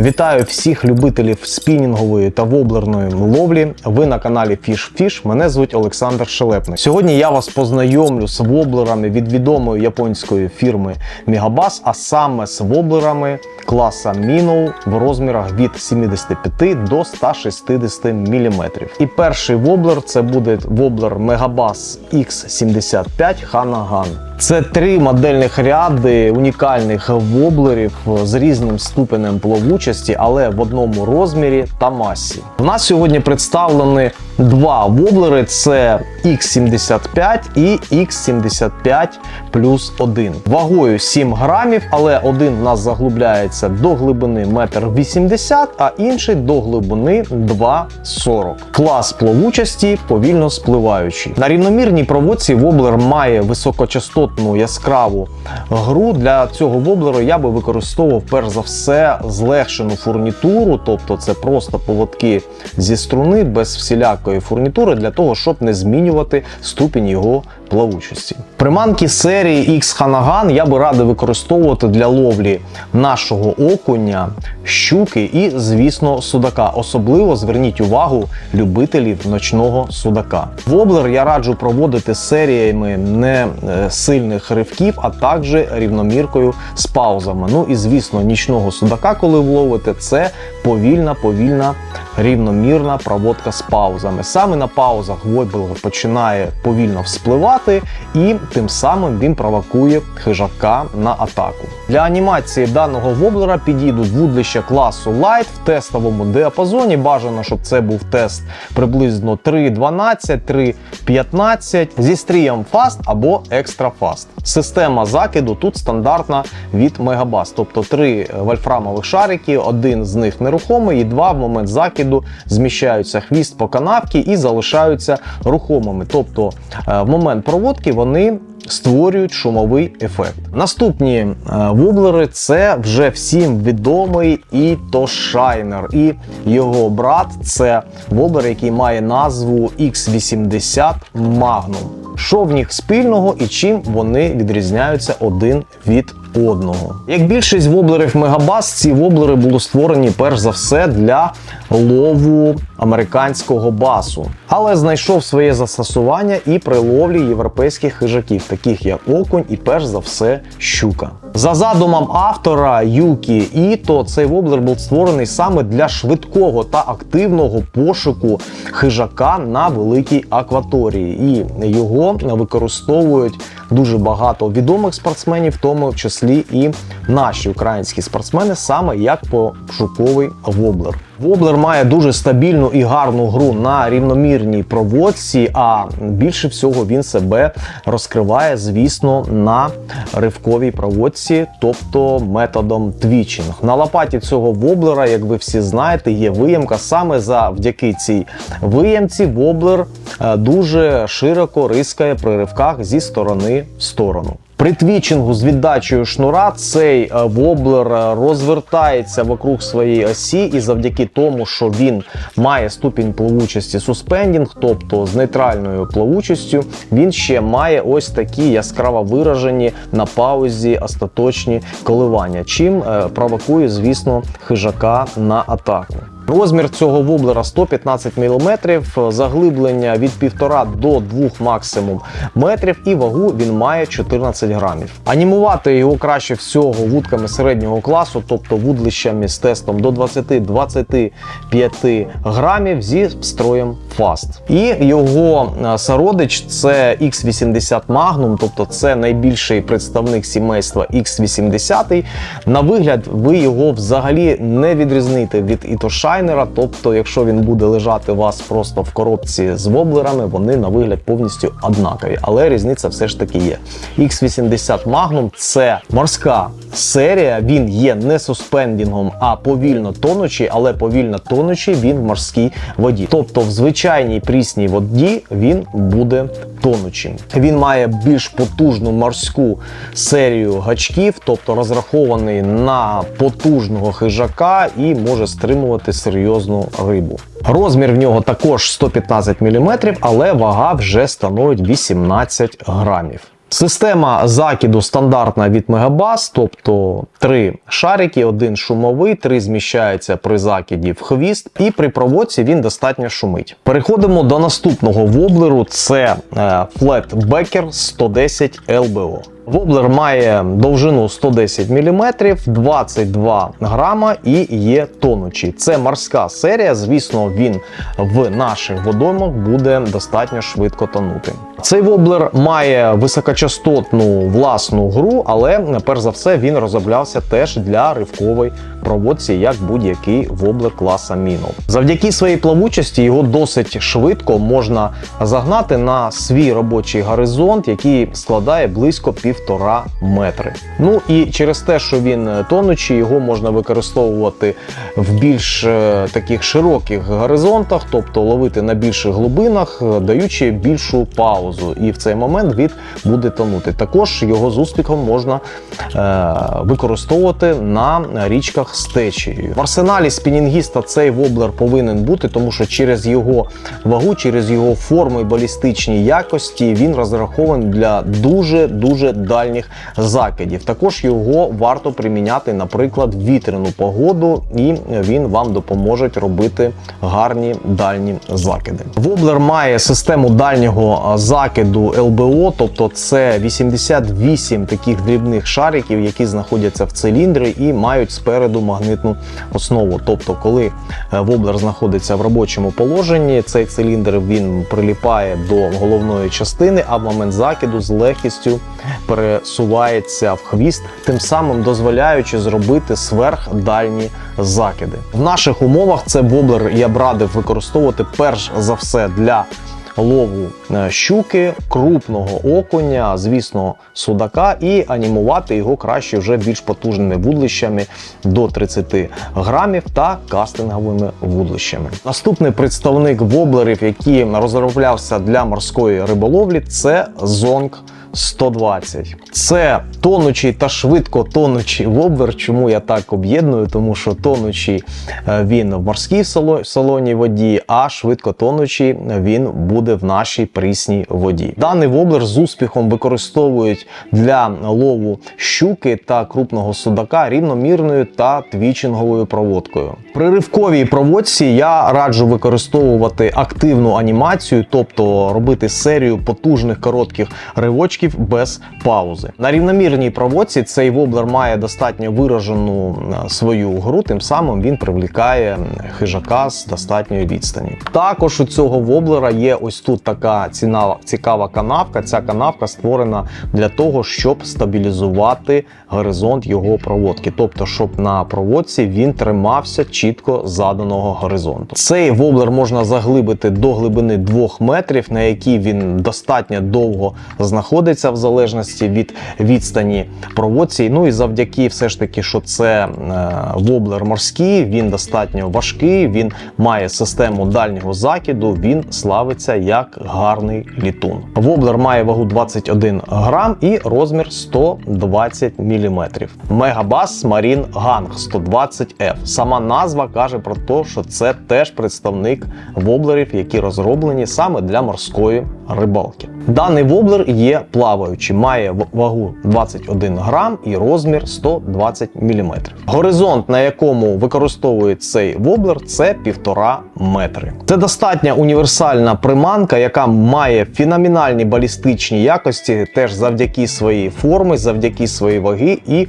Вітаю всіх любителів спінінгової та воблерної ловлі. Ви на каналі Fish Fish. Мене звуть Олександр Шелепник. Сьогодні я вас познайомлю з воблерами від відомої японської фірми Megabass, а саме з воблерами класа Minnow в розмірах від 75 до 160 мм. І перший воблер це буде воблер Megabass X75 Hanagan. Це три модельних ряди унікальних воблерів з різним ступенем плавучості, але в одному розмірі та масі. У нас сьогодні представлені два воблери: це X75 і X75 плюс 1. Вагою 7 грамів, але один в нас заглубляється до глибини 1,80 м, а інший до глибини 2,40 Клас плавучості повільно спливаючий. На рівномірній проводці воблер має високочастотну яскраву гру. Для цього воблеру я би використовував перш за все злегшену фурнітуру, тобто це просто поводки зі струни без всілякої фурнітури, для того, щоб не змінювати ступінь його плавучості. Приманки серії X Hanagan я би радив використовувати для ловлі нашого окуня, щуки і, звісно, судака. Особливо зверніть увагу любителів ночного судака. Воблер я раджу проводити серіями не е, сильних ривків, а також рівноміркою з паузами. Ну і звісно, нічного судака, коли вловите, це повільна, повільна, рівномірна проводка з паузами. Саме на паузах воблер починає повільно вспливати, і тим самим він провокує хижака на атаку. Для анімації даного воблера підійдуть вудлища класу Light в тестовому діапазоні. Бажано, щоб це був тест приблизно 3.12, 3.15 зі стрієм Fast або Extra Fast. Система закиду тут стандартна від Megabass, тобто три вольфрамових шарики, один з них нерухомий, і два в момент закиду зміщаються хвіст по канавці і залишаються рухомими. Тобто е, в момент проводки вони створюють шумовий ефект. Наступні е, воблери це вже всім відомий Ito Shiner. І його брат це воблер, який має назву X80 Magnum. Що в них спільного і чим вони відрізняються один від одного. Як більшість воблерів Megabass, ці воблери були створені перш за все для лову американського басу, але знайшов своє застосування і при ловлі європейських хижаків, таких як окунь і перш за все щука. За задумом автора Юкі Іто, цей воблер був створений саме для швидкого та активного пошуку хижака на великій акваторії, і його використовують дуже багато відомих спортсменів, в тому числі і наші українські спортсмени, саме як пошуковий воблер. Воблер має дуже стабільну і гарну гру на рівномірній проводці, а більше всього він себе розкриває, звісно, на ривковій проводці, тобто методом твічинг. На лопаті цього воблера, як ви всі знаєте, є виямка. Саме завдяки цій виямці воблер е, дуже широко рискає при ривках зі сторони в сторону. При твічингу з віддачею шнура цей е, воблер е, розвертається вокруг своєї осі, і завдяки тому, що він має ступінь плавучості суспендінг, тобто з нейтральною плавучістю, він ще має ось такі яскраво виражені на паузі остаточні коливання, чим е, провокує, звісно, хижака на атаку. Розмір цього воблера 115 мм, заглиблення від 1,5 до 2 максимум метрів і вагу він має 14 грамів. Анімувати його краще всього вудками середнього класу, тобто вудлищами з тестом до 20-25 грамів зі строєм Fast. І його е, сородич це X80 Magnum, тобто це найбільший представник сімейства X80. На вигляд, ви його взагалі не відрізните від Ітошайнера, тобто, якщо він буде лежати у вас просто в коробці з воблерами, вони на вигляд повністю однакові. Але різниця все ж таки є. X80 Magnum це морська серія, він є не суспендінгом, а повільно тонучий, але повільно тонучий він в морській воді. Тобто, в звичайній прісній воді він буде тонучим. Він має більш потужну морську серію гачків, тобто розрахований на потужного хижака і може стримувати серйозну рибу. Розмір в нього також 115 мм, але вага вже становить 18 грамів. Система закиду стандартна від Мегабас, тобто три шарики, один шумовий, три зміщаються при закиді в хвіст, і при проводці він достатньо шумить. Переходимо до наступного воблеру: це е, Flatbacker 110 LBO. Воблер має довжину 110 мм, 22 грама і є тонучий. Це морська серія. Звісно, він в наших водоймах буде достатньо швидко тонути. Цей воблер має високочастотну власну гру, але перш за все він розроблявся теж для ривкової проводці, як будь-який воблер класа Міно. Завдяки своїй плавучості його досить швидко можна загнати на свій робочий горизонт, який складає близько півтора метри. Ну і через те, що він тонучий, його можна використовувати в більш е, таких широких горизонтах, тобто ловити на більших глибинах, даючи більшу паузу. І в цей момент він буде тонути. Також його з успіхом можна е, використовувати на річках з течією. В арсеналі спінінгіста цей воблер повинен бути, тому що через його вагу, через його форму і балістичні якості він розрахований для дуже дуже дальніх закидів. Також його варто приміняти, наприклад, вітряну погоду, і він вам допоможе робити гарні дальні закиди. Воблер має систему дальнього закиду ЛБО, тобто це 88 таких дрібних шариків, які знаходяться в циліндрі і мають спереду магнитну основу. Тобто, коли е, воблер знаходиться в робочому положенні, цей циліндр він приліпає до головної частини, а в момент закиду з легкістю пересувається в хвіст, тим самим дозволяючи зробити сверхдальні закиди. В наших умовах це воблер я б радив використовувати перш за все для лову е, щуки, крупного окуня, звісно, судака, і анімувати його краще вже більш потужними вудлищами до 30 грамів та кастинговими вудлищами. Наступний представник воблерів, який розроблявся для морської риболовлі, це зонг. 120. Це тонучий та швидко тонучий воблер. Чому я так об'єдную? Тому що тонучий е, він в морській соло- солоній воді, а швидко тонучий він буде в нашій прісній воді. Даний воблер з успіхом використовують для лову щуки та крупного судака рівномірною та твічинговою проводкою. При ривковій проводці я раджу використовувати активну анімацію, тобто робити серію потужних коротких ривочків без паузи. На рівномірній проводці цей воблер має достатньо виражену е, свою гру, тим самим він привлікає хижака з достатньої відстані. Також у цього воблера є ось тут така ціна, цікава канавка. Ця канавка створена для того, щоб стабілізувати горизонт його проводки, тобто, щоб на проводці він тримався чітко заданого горизонту. Цей воблер можна заглибити до глибини 2 метрів, на якій він достатньо довго знаходиться, в залежності від відстані проводці. Ну і завдяки все ж таки, що це е, воблер морський, він достатньо важкий, він має систему дальнього закиду, він славиться як гарний літун. Воблер має вагу 21 грам і розмір 120 мм. Мегабас Marine Gang 120F. Сама назва каже про те, що це теж представник воблерів, які розроблені саме для морської рибалки. Даний воблер є плаваючий, має вагу 21 грам і розмір 120 мм. Горизонт, на якому використовують цей воблер, це 1,5 метри. Це достатньо універсальна приманка, яка має феноменальні балістичні якості, теж завдяки своїй формі, завдяки своїй ваги і.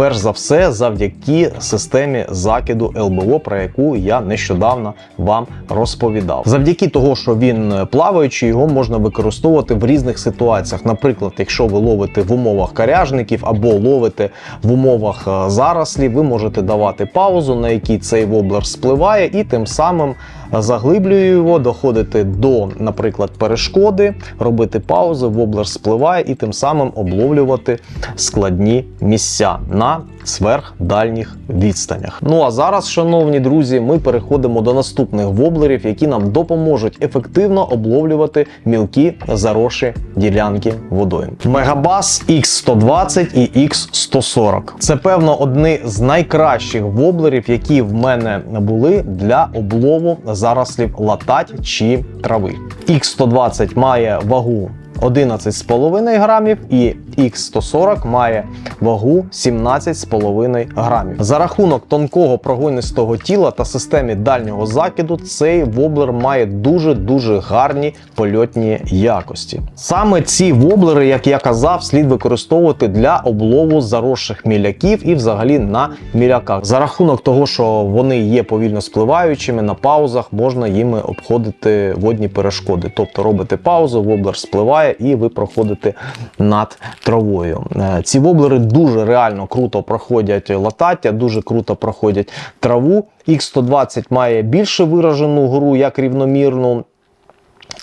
Перш за все, завдяки системі закиду ЛБО, про яку я нещодавно вам розповідав. Завдяки того, що він плаваючий, його можна використовувати в різних ситуаціях. Наприклад, якщо ви ловите в умовах коряжників або ловите в умовах е, зарослів, ви можете давати паузу, на якій цей воблер спливає, і тим самим заглиблює його, доходити до, наприклад, перешкоди, робити паузу, воблер спливає і тим самим обловлювати складні місця на сверхдальніх відстанях. Ну а зараз, шановні друзі, ми переходимо до наступних воблерів, які нам допоможуть ефективно обловлювати мілкі заросші ділянки водойм. Мегабас X120 і X140. Це певно одні з найкращих воблерів, які в мене були для облову зарослів латать чи трави. X120 має вагу 11,5 грамів, і X140 має вагу 17,5 грамів. За рахунок тонкого прогонистого тіла та системи дальнього закиду, цей воблер має дуже-дуже гарні польотні якості. Саме ці воблери, як я казав, слід використовувати для облову заросших міляків і взагалі на міляках. За рахунок того, що вони є повільно спливаючими, на паузах можна їми обходити водні перешкоди. Тобто робите паузу, воблер спливає і ви проходите над травою. Е, Ці воблери дуже реально круто проходять латаття, дуже круто проходять траву. X120 має більше виражену гру, як рівномірну.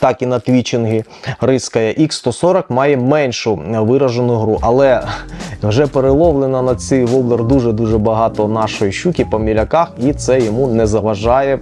Так і на твічинги рискає. X140 має меншу виражену гру, але вже переловлено на цей воблер дуже-дуже багато нашої щуки по міляках, і це йому не заважає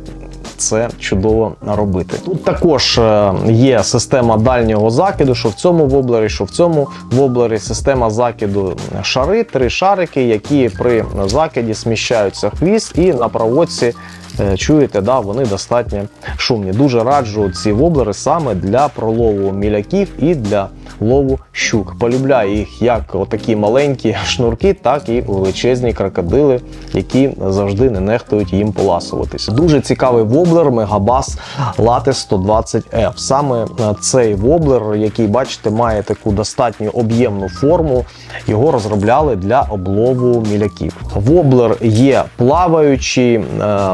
це чудово робити. Тут також е, є система дальнього закиду, що в цьому воблері, що в цьому воблері система закиду шари, три шарики, які при закиді сміщаються хвіст і на проводці. е, Чуєте, да, вони достатньо шумні. Дуже раджу ці воблери саме для пролову міляків і для лову щук. Полюбляю їх як отакі маленькі шнурки, так і величезні крокодили, які завжди не нехтують їм поласуватись. Дуже цікавий воблер Мегабас Latte 120F. Саме е, цей воблер, який бачите, має таку достатньо об'ємну форму. Його розробляли для облову міляків. Воблер є плаваючий, е,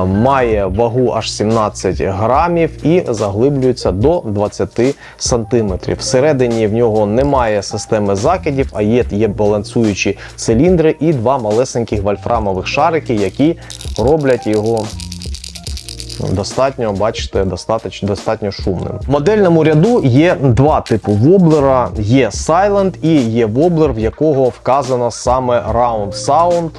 має вагу аж 17 грамів і заглиблюється до 20 сантиметрів. Всередині в нього немає системи закидів, а є, є балансуючі циліндри і два малесеньких вольфрамових шарики, які роблять його достатньо, бачите, достатньо, достатньо шумним. В модельному ряду є два типи воблера: є Silent і є воблер, в якого вказано саме Round Sound.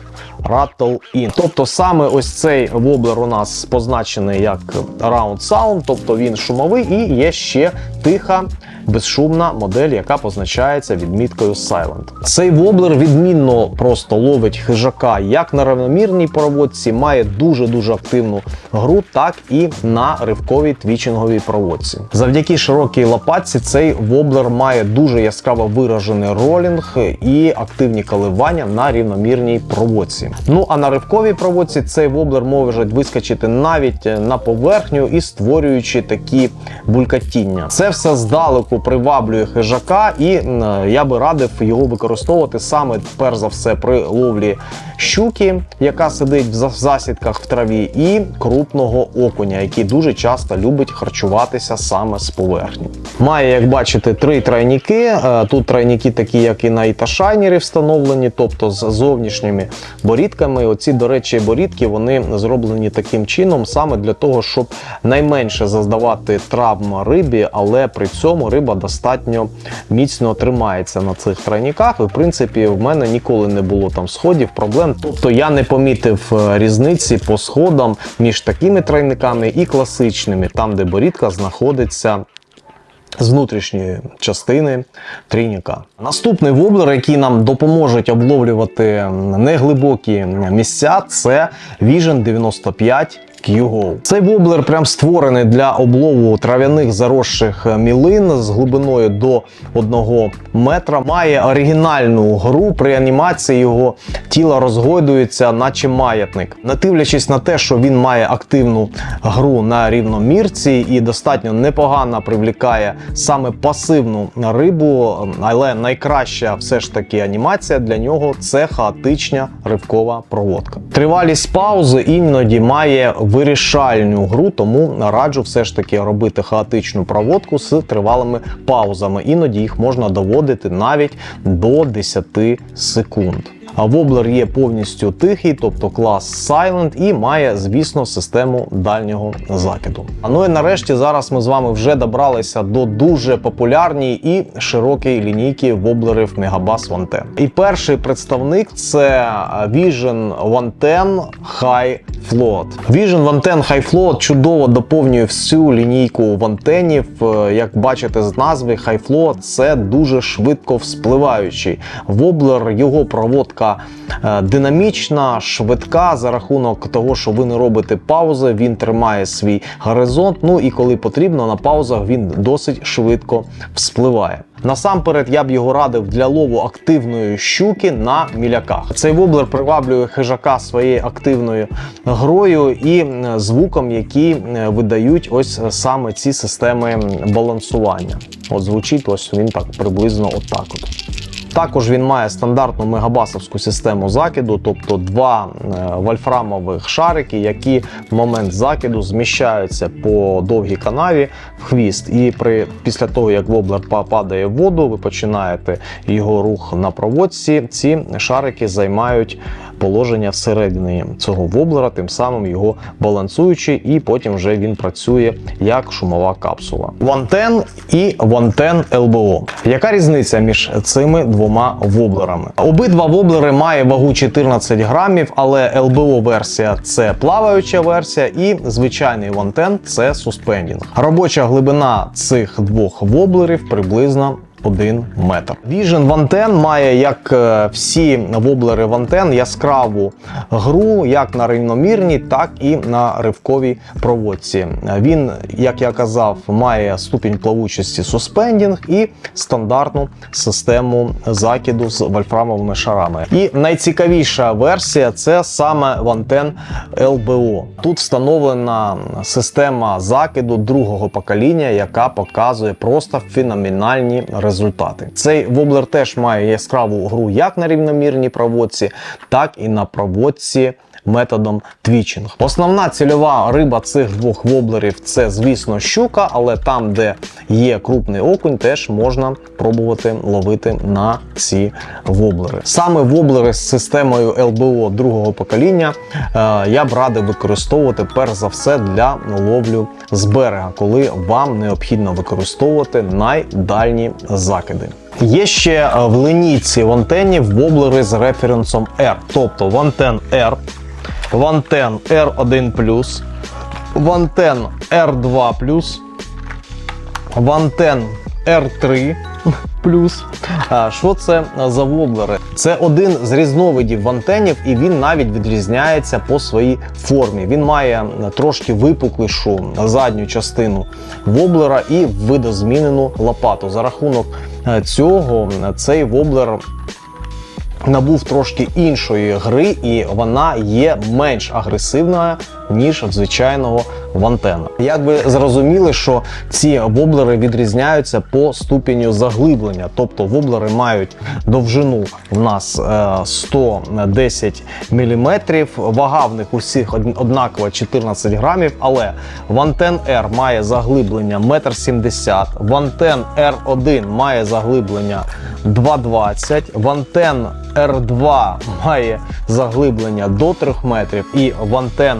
Rattle In. Тобто саме ось цей воблер у нас позначений як Round Sound, тобто він шумовий, і є ще тиха, безшумна модель, яка позначається відміткою Silent. Цей воблер відмінно просто ловить хижака як на равномірній проводці, має дуже-дуже активну гру, так і на ривковій твічинговій проводці. Завдяки широкій лопатці цей воблер має дуже яскраво виражений ролінг і активні коливання на рівномірній проводці. Ну а на ривковій проводці цей воблер може вискочити навіть на поверхню і створюючи такі булькатіння. Це все здалеку приваблює хижака, і я би радив його використовувати саме перш за все при ловлі щуки, яка сидить в засідках в траві, і крупного окуня, який дуже часто любить харчуватися саме з поверхні. Має, як бачите, три тройники. Е, Тут тройники такі, як і на іташайнері встановлені, тобто з зовнішніми борідками. Оці, до речі, борідки вони зроблені таким чином саме для того, щоб найменше заздавати травм рибі, але при цьому риба достатньо міцно тримається на цих тройниках. І в принципі, в мене ніколи не було там сходів, проблем. Тобто я не помітив е, різниці по сходам між такими тройниками і класичними, там де борідка знаходиться з внутрішньої частини трійника. Наступний воблер, який нам допоможе обловлювати неглибокі місця, це Vision 95 Q-Go. Цей воблер прям створений для облову трав'яних заросших мілин з глибиною до 1 метра. Має оригінальну гру. При анімації його тіло розгойдується, наче маятник. Не дивлячись на те, що він має активну гру на рівномірці і достатньо непогано привлікає саме пасивну рибу, але найкраща все ж таки анімація для нього це хаотична ривкова проводка. Тривалість паузи іноді має вирішальну гру, тому раджу все ж таки робити хаотичну проводку з тривалими паузами. Іноді їх можна доводити навіть до 10 секунд. Воблер є повністю тихий, тобто клас Silent, і має, звісно, систему дальнього закиду. А ну і нарешті зараз ми з вами вже добралися до дуже популярної і широкої лінійки воблерів Megabass 110. І перший представник це Vision 110 High Float. Vision 110 High Float чудово доповнює всю лінійку вантенів. Е, Як бачите з назви, High Float – це дуже швидко вспливаючий воблер. Його проводка така е, динамічна, швидка за рахунок того, що ви не робите паузи, він тримає свій горизонт. Ну і коли потрібно, на паузах він досить швидко вспливає. Насамперед я б його радив для лову активної щуки на міляках. Цей воблер приваблює хижака своєю активною грою і звуком, які видають ось саме ці системи балансування. От звучить ось він так приблизно отак. От. Також він має стандартну мегабасовську систему закиду, тобто два е, вольфрамових шарики, які в момент закиду зміщаються по довгій канаві в хвіст. І при після того, як воблер па- падає в воду, ви починаєте його рух на проводці. Ці шарики займають положення всередині цього воблера, тим самим його балансуючи, і потім вже він працює як шумова капсула. Вантен і Вантен ЛБО. Яка різниця між цими двома воблерами? Обидва воблери мають вагу 14 грамів, але ЛБО версія це плаваюча версія, і звичайний вантен це суспендінг. Робоча глибина цих двох воблерів приблизно 1 метр. Vision Вантен має, як е, всі воблери Вантен, яскраву гру як на рівномірній, так і на ривковій проводці. Він, як я казав, має ступінь плавучості суспендінг і стандартну систему закиду з вольфрамовими шарами. І найцікавіша версія це саме Вантен LBO. Тут встановлена система закиду другого покоління, яка показує просто феноменальні результати. Цей воблер теж має яскраву гру як на рівномірній проводці, так і на проводці. Методом твічинг. Основна цільова риба цих двох воблерів це, звісно, щука, але там, де є крупний окунь, теж можна пробувати ловити на ці воблери. Саме воблери з системою LBO другого покоління е, я б радив використовувати перш за все для ловлю з берега, коли вам необхідно використовувати найдальні закиди. Є ще е, в линійці вантенів воблери з референсом R, тобто вантен R, вантен R1+, вантен R2+, вантен R3 плюс. А, Що це за воблери? Це один з різновидів вантенів, і він навіть відрізняється по своїй формі. Він має трошки випуклішу задню частину воблера і видозмінену лопату. За рахунок е, цього цей воблер набув трошки іншої гри, і вона є менш агресивною, ніж в звичайного вантена. Як ви зрозуміли, що ці воблери відрізняються по ступеню заглиблення, тобто воблери мають довжину в нас е, 110 мм, вага в них усіх од- однакова 14 грамів, але вантен R має заглиблення 1,70 м, вантен R1 має заглиблення 2,20 вантен R2 має заглиблення до 3 метрів, і вантен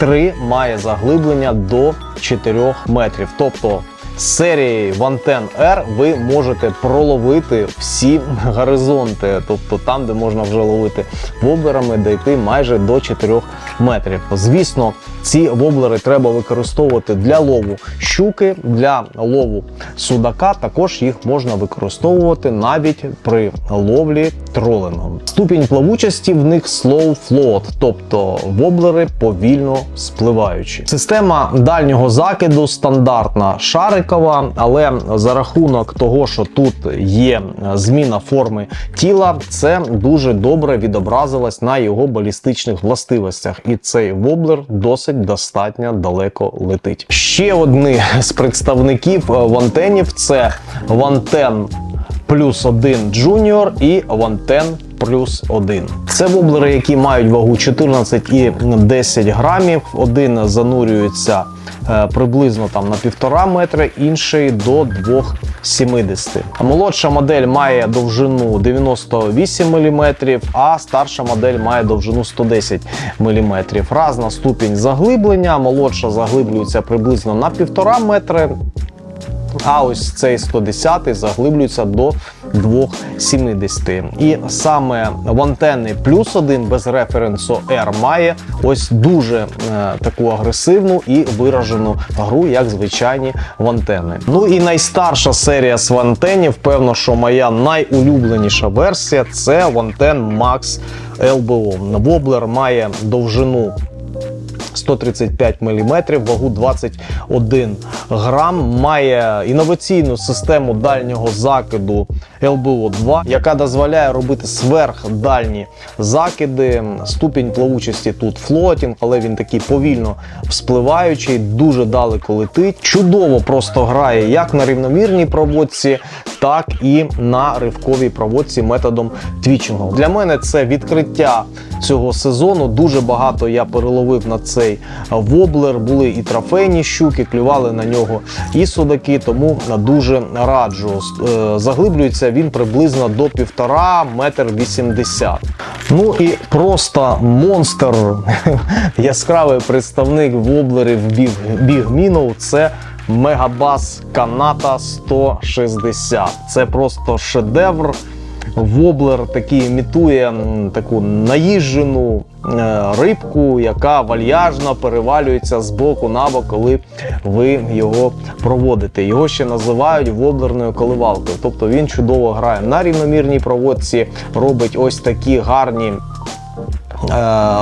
R3 має заглиблення до 4 метрів. Тобто з серії Вантен R ви можете проловити всі горизонти, тобто там, де можна вже ловити воберами, дійти майже до 4 метрів. Звісно, ці воблери треба використовувати для лову щуки, для лову судака. Також їх можна використовувати навіть при ловлі тролингом. Ступінь плавучості в них slow float, тобто воблери повільно спливаючі. Система дальнього закиду стандартна шарикова, але за рахунок того, що тут є зміна форми тіла, це дуже добре відобразилось на його балістичних властивостях, і цей воблер досить достатньо далеко летить. Ще одні з представників е, вантенів це вантен плюс 1 Junior і Вантен плюс 1. Це воблери, які мають вагу 14 і 10 грамів. Один занурюється е, приблизно там на півтора метри, інший до 2,70. Молодша модель має довжину 98 мм, а старша модель має довжину 110 мм. Разна ступінь заглиблення. Молодша заглиблюється приблизно на півтора метри. А ось цей 110 заглиблюється до 2,70. І саме в антенни плюс один без референсу R має ось дуже е, таку агресивну і виражену гру, як звичайні вантени. Ну і найстарша серія з вантенів, певно, що моя найулюбленіша версія це вантен Max LBO. Воблер має довжину 135 мм, вагу 21 грам, має інноваційну систему дальнього закиду LBO 2, яка дозволяє робити сверхдальні закиди. Ступінь плавучості тут флотінг, але він такий повільно вспливаючий, дуже далеко летить. Чудово просто грає як на рівномірній проводці, так і на ривковій проводці методом твічингу. Для мене це відкриття цього сезону. Дуже багато я переловив на цей воблер. Були і трофейні щуки, клювали на нього і судаки, тому дуже раджу. Е, Заглиблюється він приблизно до півтора метр вісімдесят. Ну і просто монстр, яскравий представник воблерів біг, бігмінов. Це Мегабас Каната 160. Це просто шедевр. Воблер такий імітує таку наїжджену е, рибку, яка вальяжно перевалюється з боку на бок, коли ви його проводите. Його ще називають воблерною коливалкою. Тобто він чудово грає на рівномірній проводці, робить ось такі гарні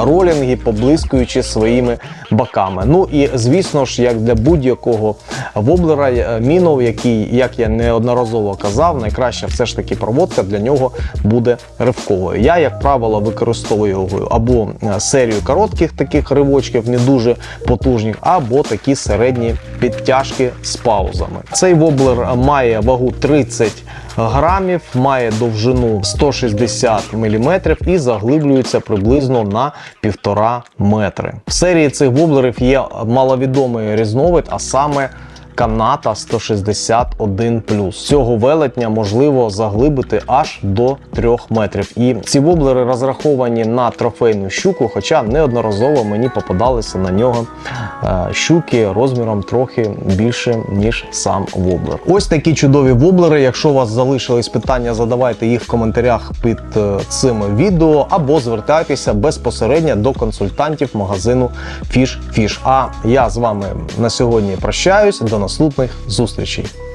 ролінги, поблискуючи своїми боками. Ну і звісно ж, як для будь-якого воблера, е, мінов, який, як я неодноразово казав, найкраща все ж таки проводка для нього буде ривковою. Я, як правило, використовую або е, серію коротких таких ривочків, не дуже потужних, або такі середні підтяжки з паузами. Цей воблер має вагу 30 грамів, має довжину 160 мм і заглиблюється приблизно на півтора метри. В серії цих воблерів є маловідомий різновид, а саме Каната 161 Цього велетня можливо заглибити аж до 3 метрів. І ці воблери розраховані на трофейну щуку, хоча неодноразово мені попадалися на нього е, щуки розміром трохи більше, ніж сам воблер. Ось такі чудові воблери. Якщо у вас залишились питання, задавайте їх в коментарях під е, цим відео або звертайтеся безпосередньо до консультантів магазину Fish Fish. А я з вами на сьогодні прощаюсь. До наступних зустрічей.